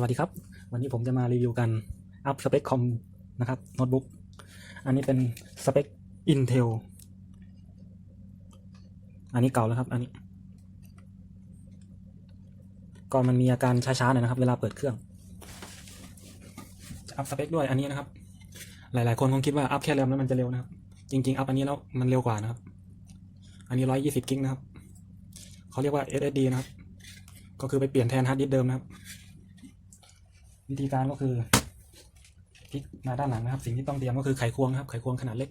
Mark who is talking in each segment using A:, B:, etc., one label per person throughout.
A: สวัสดีครับ วันนี้ผมจะมารีวิวกันอัพสเปคคอมนะครับโน้ตบุ๊กอันนี้เป็นสเปค Intel อันนี้เก่าแล้วครับ อันนี้ก่อนมันมีอาการช้าๆหน่อยนะครับ เวลาเปิดเครื่องอัพสเปคด้วยอันนี้นะครับ หลายๆ คนคงคิดว่าอัพแค่แรมแล้วมันจะเร็วนะครับ จริงๆอัพอันนี้แล้วมันเร็วกว่านะครับ อันนี้ร้อยยี่สิบกิกนะครับเขาเรียกว่า SSD นะครับ ก็คือไปเปลี่ยนแทนฮาร์ดดิสก์เดิมนะครับ วิธีการก็คือพลิกมาด้านหลังนะครับ สิ่งที่ต้องเตรียมก็คือไขควงครับ ไขควงขนาดเล็ก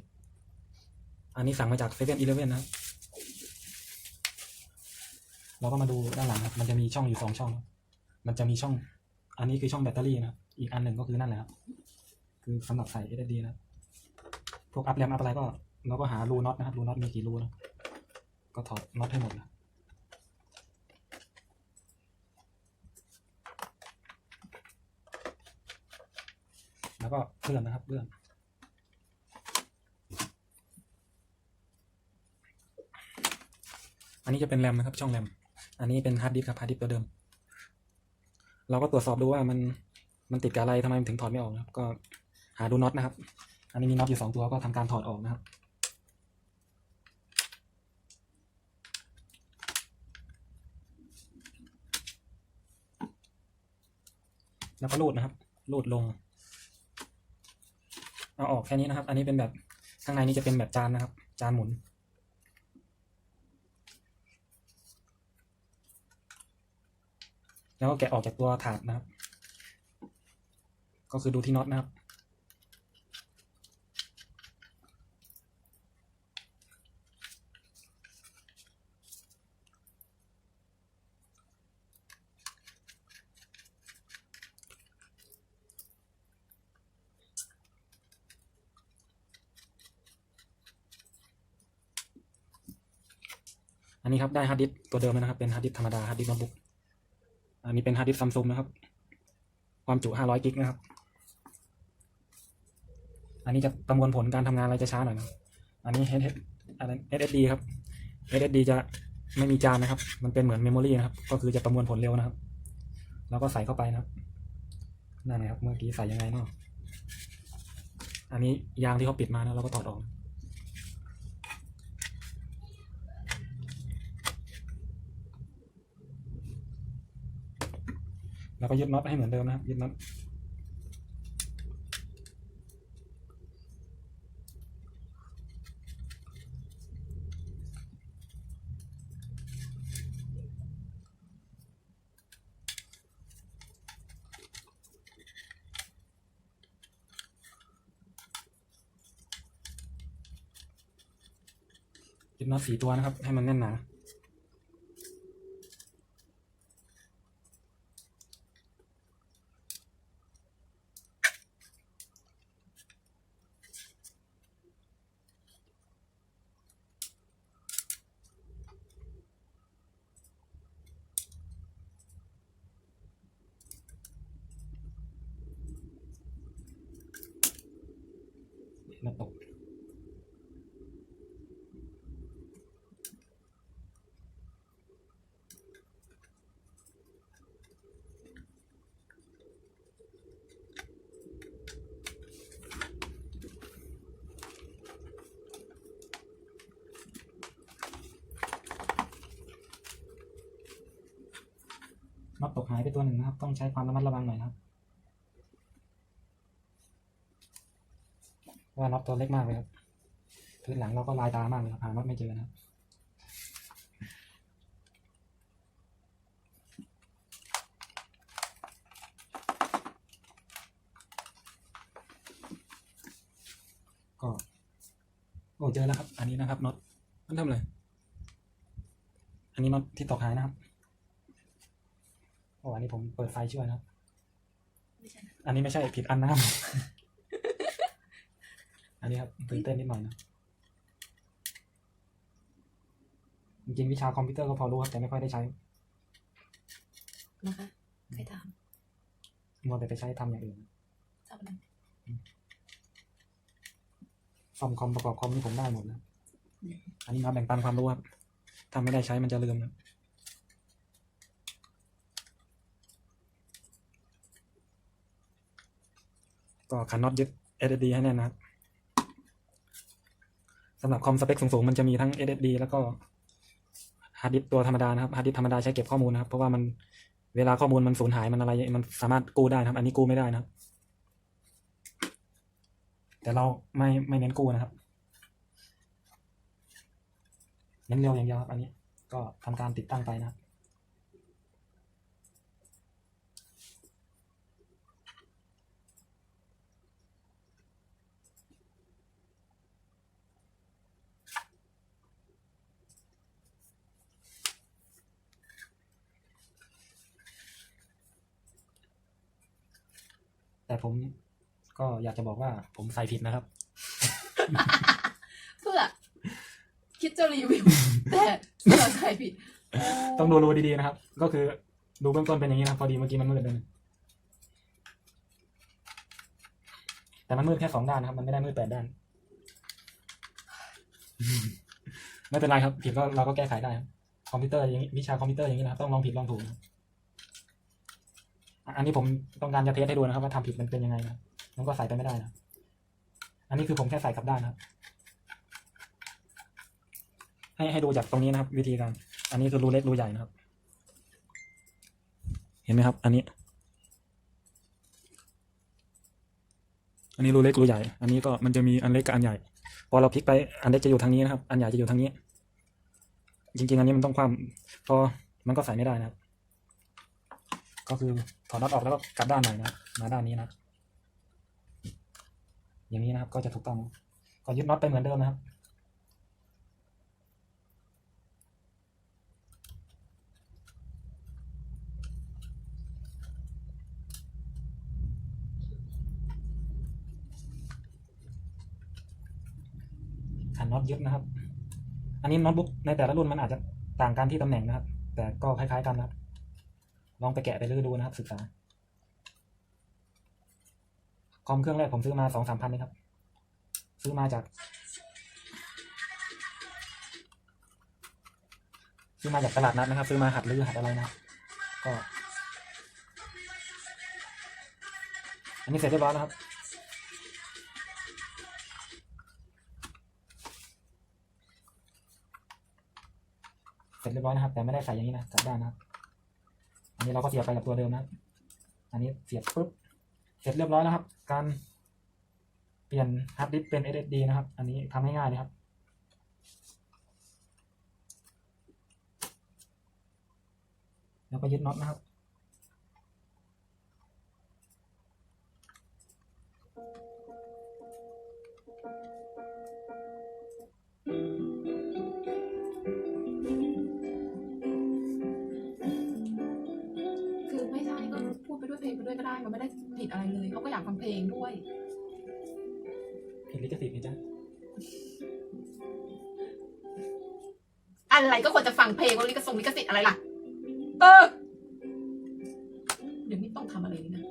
A: อันนี้สั่งมาจากเซเว่นอีเลฟเว่นนะเราก็มาดูด้านหลังครับ มันจะมีช่องอยู่สองช่อง มันจะมีช่อง อันนี้คือช่องแบตเตอรี่นะ อีกอันหนึ่งก็คือนั่นแหละครับ คือสำหรับใส่ SSD นะ พวกอัพแรมอัพอะไรก็ เราก็หารูน็อตนะครับ รูน็อตมีกี่รูนะ ก็ถอดน็อตให้หมดนะ แล้วก็เลื่อนนะครับเลื่อนอันนี้จะเป็นแรมนะครับ ช่องแรมอันนี้เป็นฮาร์ดดิสครับฮาร์ดดิสตัวเดิม เราก็ตรวจสอบดูว่ามันมันติดกับอะไรทำไมมันถึงถอดไม่ออกนะครับ ก็หาดูน็อตนะครับ อันนี้มีน็อตอยู่สองตัวก็ทำการถอดออกนะครับ แล้วก็รูดนะครับรูดลง เอาออกแค่นี้นะครับ อันนี้เป็นแบบข้างในนี้จะเป็นแบบจานนะครับ จานหมุน แล้วก็แกะออกจากตัวถาดนะครับ ก็คือดูที่น็อตนะครับ อันนี้ครับได้ฮาร์ดดิสตัวเดิมเลยนะครับ เป็นฮาร์ดดิสธรรมดาฮาร์ดดิสโน้ตบุ๊กอันนี้เป็นฮาร์ดดิสซัมซุงนะครับ ความจุ500กิกนะครับ อันนี้จะประมวลผลการทำงานอะไรจะช้าหน่อยนะอันนี้ SS อะไร SSD ครับ SSD จะไม่มีจานนะครับ มันเป็นเหมือนเมมโมรีนะครับ ก็คือจะประมวลผลเร็วนะครับ แล้วก็ใส่เข้าไปนะครับนั่นนะครับ เมื่อกี้ใส่ยังไงเนาะอันนี้ยางที่เขาปิดมานะเราก็ถอดออก แล้วก็ยึดน็อตให้เหมือนเดิมนะครับยึดน็อตยึดน็อตสี่ตัวนะครับ ให้มันแน่นหนา มาตกน็อตตกหายไปตัวหนึ่งนะครับ ต้องใช้ความระมัดระวังหน่อยครับเพราะ ว่าน็อตตัวเล็กมากเลยครับพื้นหลังเราก็ลายตามากเลยครับหาน็อตไม่เจอนะครับก็โอ้เจอแล้วครับ อันนี้นะครับน็อตมันทำอะไรอันนี้น็อตที่ตกหายนะครับโอ้อันนี้ผมเปิดไฟช่วยนะครับอันนี้ไม่ใช่ผิดอันนะครับ นนี้ครับตื่นเต้นนิดหน่อยนะ จริงๆวิชาคอมพิวเตอร์ก็พอรู้ครับแต่ไม่ค่อยได้ใช้
B: นะคะใครถาม
A: มัวแต่ไปใช้ทำอย่างอื่น
B: ทราบอะไร
A: ซ่อมคอมประกอบคอมนี่ผมได้หมดนะ อันนี้มาแบ่งปันความรู้ครับถ้าไม่ได้ใช้มันจะลืมนะก็ขันน็อตยึด SSD ให้แน่นนะครับ สำหรับคอมสเปคสูงๆ มันจะมีทั้ง SSD แล้วก็ฮาร์ดดิสตัวธรรมดานะครับฮาร์ดดิสธรรมดาใช้เก็บข้อมูลนะครับ เพราะว่ามันเวลาข้อมูลมันสูญหายมันอะไร มันสามารถกู้ได้นะครับ อันนี้กู้ไม่ได้นะครับ แต่เราไม่ไม่เน้นกู้นะครับเน้นเร็วอย่างเดียวครับ อันนี้ก็ทำการติดตั้งไปนะครับ ผมก็อยากจะบอกว่าผมใส่ผิดนะครับ
B: เพื่อ คิดจะรีวิว แต่เพื่อใครผิดโต้
A: องดูรูดีๆนะครับ ก็คือดูเบื้องต้นเป็นอย่างนี้นะครับพอดีเมื่อกี้มันมืดเลยแต่มันมืดแค่สองด้านนะครับ มันไม่ได้มืดแปดด้าน ไม่เป็นไรครับ ผิดก็เราก็แก้ไขได้ครับคอมพิวเตอร์อย่างนี้วิชาคอมพิวเตอร์อย่างนี้นะครับต้องลองผิดลองถูกนะครับ อันนี้ผมต้องการจะเทสให้ดูนะครับว่าทำผิดมันเป็นยังไงนะมันก็ใส่ไปไม่ได้นะอันนี้คือผมแค่ใส่กลับด้านครับให้ให้ดูจากตรงนี้นะครับ วิธีการ อันนี้คือรูเล็กรูใหญ่นะครับ เห็นไหมครับ อันนี้ อันนี้รูเล็กรูใหญ่ อันนี้ก็มันจะมีอันเล็กกับอันใหญ่ พอเราพลิกไปอันเล็กจะอยู่ทางนี้นะครับ อันใหญ่จะอยู่ทางนี้ จริง ๆ อันนี้มันต้องคว่ำพอมันก็ใส่ไม่ได้นะครับ ก็คือถอดน็อตออกแล้วก็กลับด้านหม่อยนะมาด้านนี้นะ อย่างนี้นะครับก็จะถูกต้องก็ยึดน็อตไปเหมือนเดิมนะครับขันน็อตยึดนะครับ อันนี้โน้ตบุ๊กในแต่ละรุ่นมันอาจจะต่างกันที่ตำแหน่งนะครับ แต่ก็คล้ายๆกันนะครับ ลองไปแกะไปรื้อดูนะครับศึกษา คอมเครื่องแรกผมซื้อมาสองสามพันนี่ครับ ซื้อมาจาก ซื้อมาจากตลาดนัดนะครับ ซื้อมาหัดรื้อหัดอะไรนะ ก็ อันนี้เสร็จเรียบร้อยแล้วครับเสร็จเรียบร้อยนะครับ แต่ไม่ได้ใส่อย่างนี้นะกลับด้านนะครับ อันนี้เราก็เสียบไปกับตัวเดิมนะ อันนี้เสียบปุ๊บ เสร็จเรียบร้อยแล้วครับ การเปลี่ยนฮาร์ดดิสก์เป็น SSD นะครับ อันนี้ทำง่ายๆเลยครับ แล้วก็ยึดน็อตนะครับ
B: คือไม่ใช่ก็พูดไปด้วยเพลงไปด้วยก็ได้มันไม่ได้ผิดอะไรเลยเขาก็อยากฟังเพลงด้วย
A: ผิดลิขสิทธิ์นี่จ้ะ
B: อะไรก็ควรจะฟังเพลงว่าลิขสงลิขสิทธิ์อะไรล่ะ เออเดี๋ยวนี้ต้องทำอะไรนี่นะ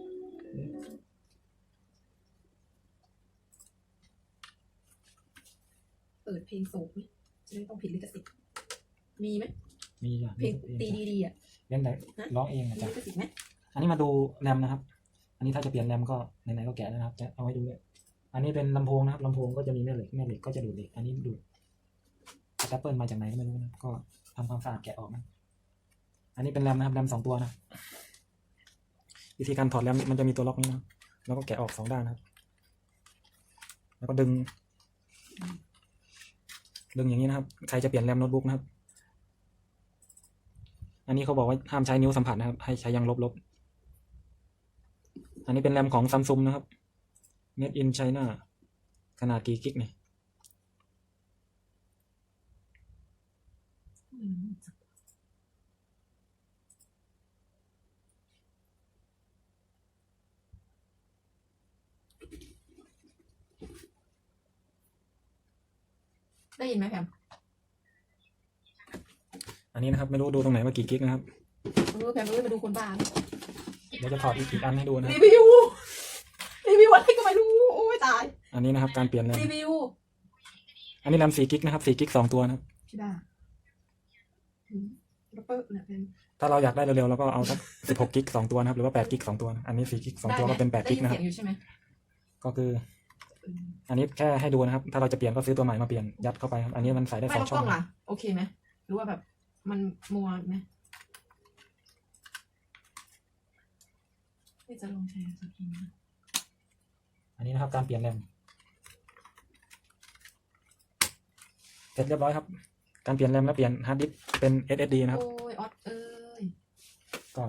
B: เปิดเพลงโศกไหมจะได้ไม่ต้องผิดลิขสิทธิ์มีไหม
A: มีอย่าง
B: เพลงตีดีๆอะ
A: เล่นได้ร้องเองนะ
B: มี
A: จ๊ะ
B: ลิขสิทธิ์ไหม
A: อันนี้มาดูแรมนะครับ อันนี้ถ้าจะเปลี่ยนแรมก็ไหนๆก็แกะนะครับจะเอาไว้ดูเลยอันนี้เป็นลำโพงนะครับลำโพงก็จะมีแม่เหล็กแม่เหล็กก็จะดูดเหล็กอันนี้ดูดอะแดปเปิลมาจากไหนก็ไม่รู้นะก็ทำความสะอาดแกะออกนะอันนี้เป็นแรมนะครับแรมสองตัวนะวิธีการถอดแรมมันจะมีตัวล็อกนี้นะแล้วก็แกะออกสองด้านนะครับ แล้วก็ดึง ดึงอย่างนี้นะครับ ใครจะเปลี่ยนแรมโน้ตบุ๊กนะครับ อันนี้เขาบอกว่าห้ามใช้นิ้วสัมผัสนะครับ ให้ใช้ยางลบๆ อันนี้เป็นแรมของซัมซุงนะครับ made in China ขนาดกี่กิกเนี่ย
B: อืมได้ยินไหมแพม
A: อันนี้นะครับ ไม่รู้ดูตรงไหนว่ากี่กิกนะครับ
B: รู้แพมรู้ไปดูคนบ้าไหม
A: เดี๋ยวจะถอดอีกอีกอันให้ดูนะค
B: รี
A: รับ
B: วิวรีวิวอะไรก็ไม่รู้โอ้ยตาย
A: อันนี้นะครับ การเปลี่ยนแรม
B: รีวิว
A: อันนี้แรมสี่กิกนะครับสี่กิกสองตัวนะครับ
B: พี่บ้าอืมแล้วเปิ้ลเนี่ยเป็น
A: ถ้าเราอยากได้เร็วๆเราก็เอาสักสิบหกกิกสองตัวนะครับหรือว่าแปดกิกสองตัวนะอันนี้สี่กิกสองตัวก็เป็นแปด
B: ได้
A: กิก
B: ยิน
A: นะค
B: เสี
A: รับ
B: ยงอยู่ใช่ไหม
A: ก็คือ
B: อืม
A: อันนี้แค่ให้ดูนะครับ ถ้าเราจะเปลี่ยนก็ซื้อตัวใหม่มาเปลี่ยนยัดเข้าไปครับอันนี้มันใส่ได้
B: ไม่
A: สอ
B: แล้
A: ง
B: ว
A: ช่
B: ก
A: อ
B: ล้
A: ง
B: องล่ะ โอเคไหมหรือว่าแบบมันมัวไหม นี่จะลองแชร์สักทีนะ
A: อันนี้นะครับการเปลี่ยนแรมเสร็จเรียบร้อยครับ การเปลี่ยนแรมและเปลี่ยนฮาร์ดดิสก์เป็น SSD นะครับ
B: โอ้ยออดเอ้ย
A: ก็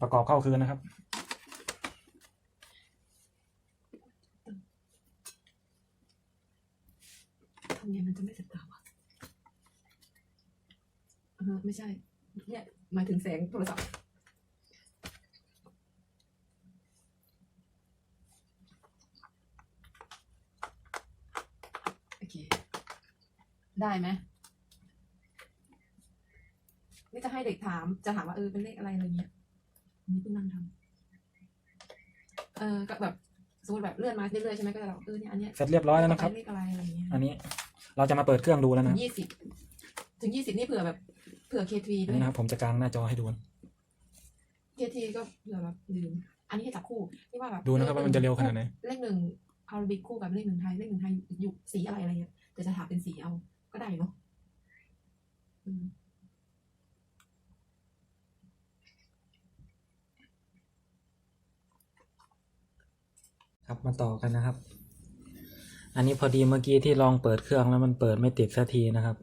A: ประกอบเข้าคืนนะครับ
B: ทำไงมันจะไม่เสร็จตาวะเออไม่ใช่ เนี่ยหมายถึงแสงโทรศัพท์โอเค ได้ไหมนี่จะให้เด็กถาม จะถามว่าเออเป็นเลขอะไรอะไรเงี้ยอันนี้เพิ่งนั่งทำเออก็แบบสมมติแบบเลื่อนมาเรื่อยๆใช่ไหมก็จะแบบเออเนี่ยอันเนี้ย
A: เสร็จเรียบร้อยแล้วนะครับ
B: เลขอะไรอะไรเงี้ย
A: อันนี้เราจะมาเปิดเครื่องดูแล้ว
B: ถึ
A: นะ
B: งยี่สิบถึงยี่สิบนี่เผื่อแบบเผื่อเคที
A: อัน
B: ด้วย
A: นี้นะครับผมจะกางหน้าจอให้ดู
B: เคทีก็เผื่อแบบลืมอันนี้ให้จับคู่ที่ว่าแบบ
A: ดูนะครับว่ามันจะเร็วขนาดไหน
B: เลขหนึ่งพาราบิกคู่กับเลขหนึ่งไทยเลขหนึ่งไทยอยู่สีอะไรอะไรเงี้ยแต่จะถามเป็นสีเอา ก็ได้เนาะ
A: ครับมาต่อกันนะครับ อันนี้พอดีเมื่อกี้ที่ลองเปิดเครื่องแล้วมันเปิดไม่ติดสักทีนะครับ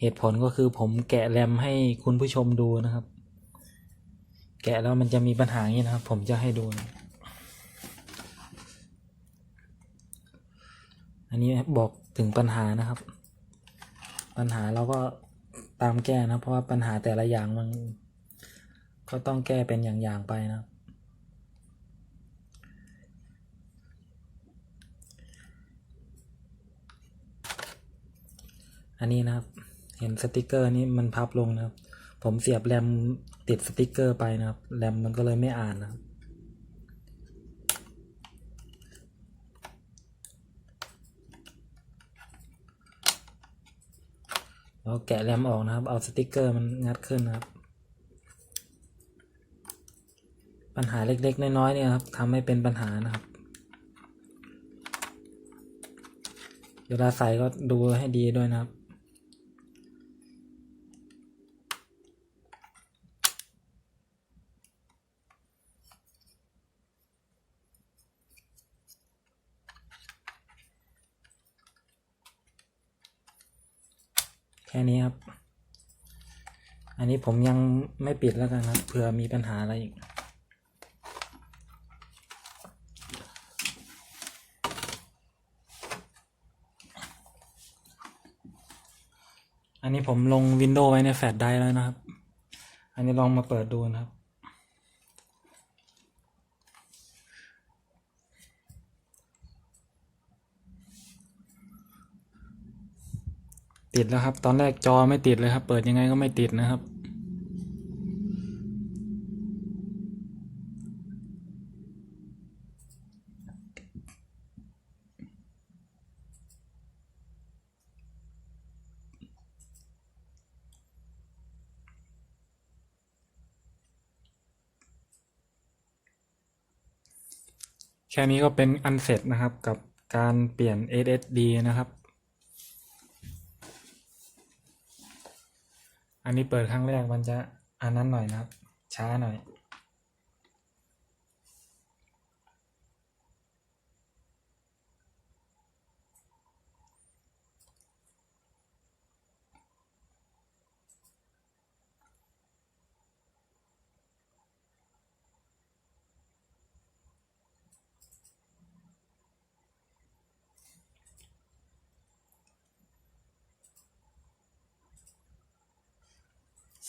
A: เหตุผลก็คือผมแกะแรมให้คุณผู้ชมดูนะครับ แกะแล้วมันจะมีปัญหาอย่างนี้นะครับ ผมจะให้ดูนะอันนี้บอกถึงปัญหานะครับ ปัญหาเราก็ตามแก้นะ เพราะว่าปัญหาแต่ละอย่างมัน ก็ต้องแก้เป็นอย่างๆไปนะอันนี้นะครับ เห็นสติกเกอร์นี้มันพับลงนะครับ ผมเสียบแรมติดสติกเกอร์ไปนะครับ แรมมันก็เลยไม่อ่านนะครับ เราแกะแรมออกนะครับ เอาสติกเกอร์มันงัดขึ้นนะครับ ปัญหาเล็กๆ น้อยๆเนี่ยครับทำให้เป็นปัญหานะครับ เวลาใส่ก็ดูให้ดีด้วยนะครับ ค่นี้ครับ อันนี้ผมยังไม่ปิดแล้วกันครับเผื่อมีปัญหาอะไรอีกอันนี้ผมลงวินโดว์ไว้ในแฟลชไดรฟ์แล้วนะครับ อันนี้ลองมาเปิดดูนะครับ ติดแล้วครับ ตอนแรกจอไม่ติดเลยครับ เปิดยังไงก็ไม่ติดนะครับ แค่นี้ก็เป็นอันเสร็จนะครับกับการเปลี่ยน SSD นะครับ อันนี้เปิดครั้งแรกมันจะอันนั้นหน่อยนะครับ ช้าหน่อย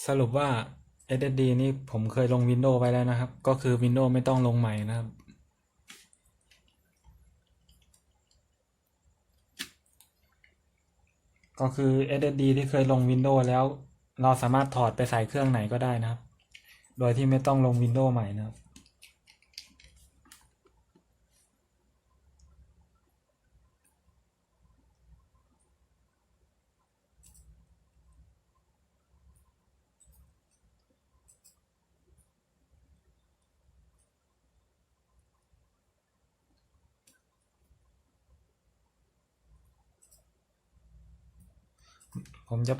A: สรุปว่า SSD นี่ผมเคยลง Windows ไว้แล้วนะครับ ก็คือ Windows ไม่ต้องลงใหม่นะครับ ก็คือ SSD ที่เคยลง Windows แล้ว เราสามารถถอดไปใส่เครื่องไหนก็ได้นะครับ โดยที่ไม่ต้องลง Windows ใหม่นะครับ ผม จะ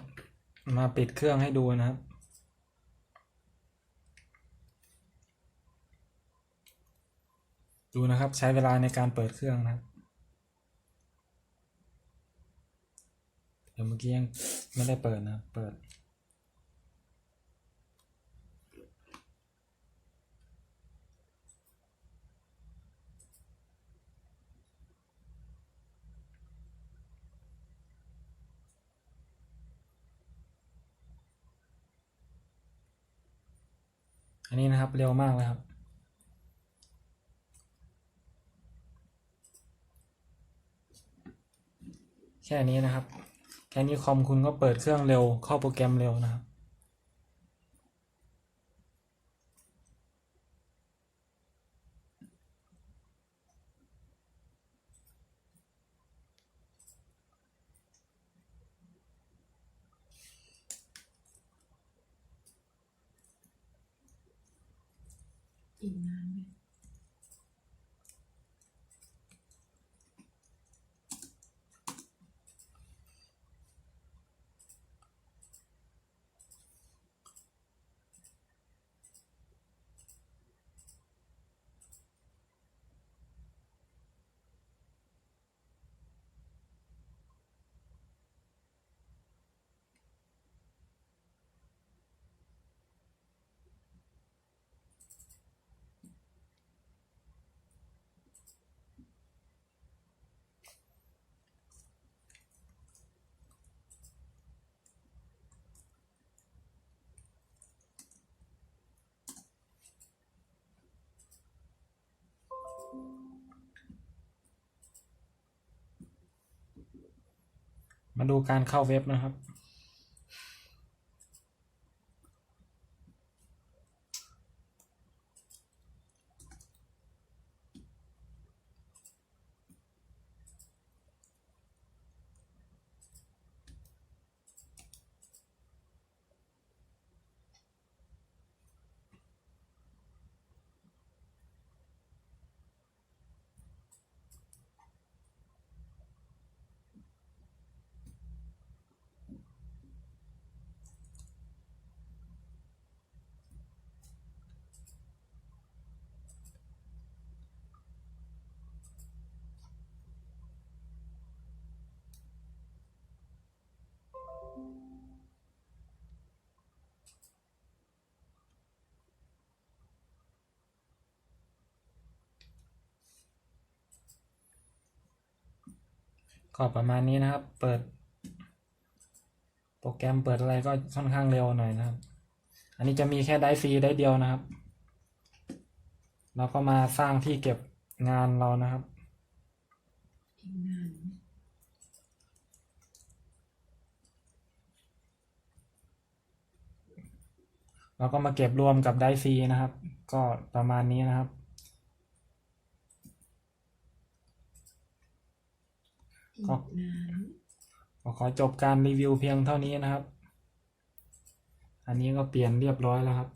A: มาปิดเครื่องให้ดูนะครับ ดูนะครับใช้เวลาในการเปิดเครื่องนะครับเดี๋ยวเมื่อกี้ยังไม่ได้เปิดนะ เปิด อันนี้นะครับเร็วมากเลยครับ แค่นี้นะครับ แค่นี้คอมคุณก็เปิดเครื่องเร็วเข้าโปรแกรมเร็วนะครับ
B: มา
A: ดูการเข้าเว็บนะครับ ก็ประมาณนี้นะครับ เปิด โปรแกรมเปิดอะไรก็ค่อนข้างเร็วหน่อยนะครับ อันนี้จะมีแค่ได้ฟรีได้เดียวนะครับ เราก็มาสร้างที่เก็บงานเรานะครับ
B: อีกนานไหม
A: เราก็มาเก็บรวมกับไดซีนะครับ ก็ประมาณนี้นะครับ ก็ขอจบการรีวิวเพียงเท่านี้นะครับ อันนี้ก็เปลี่ยนเรียบร้อยแล้วครับ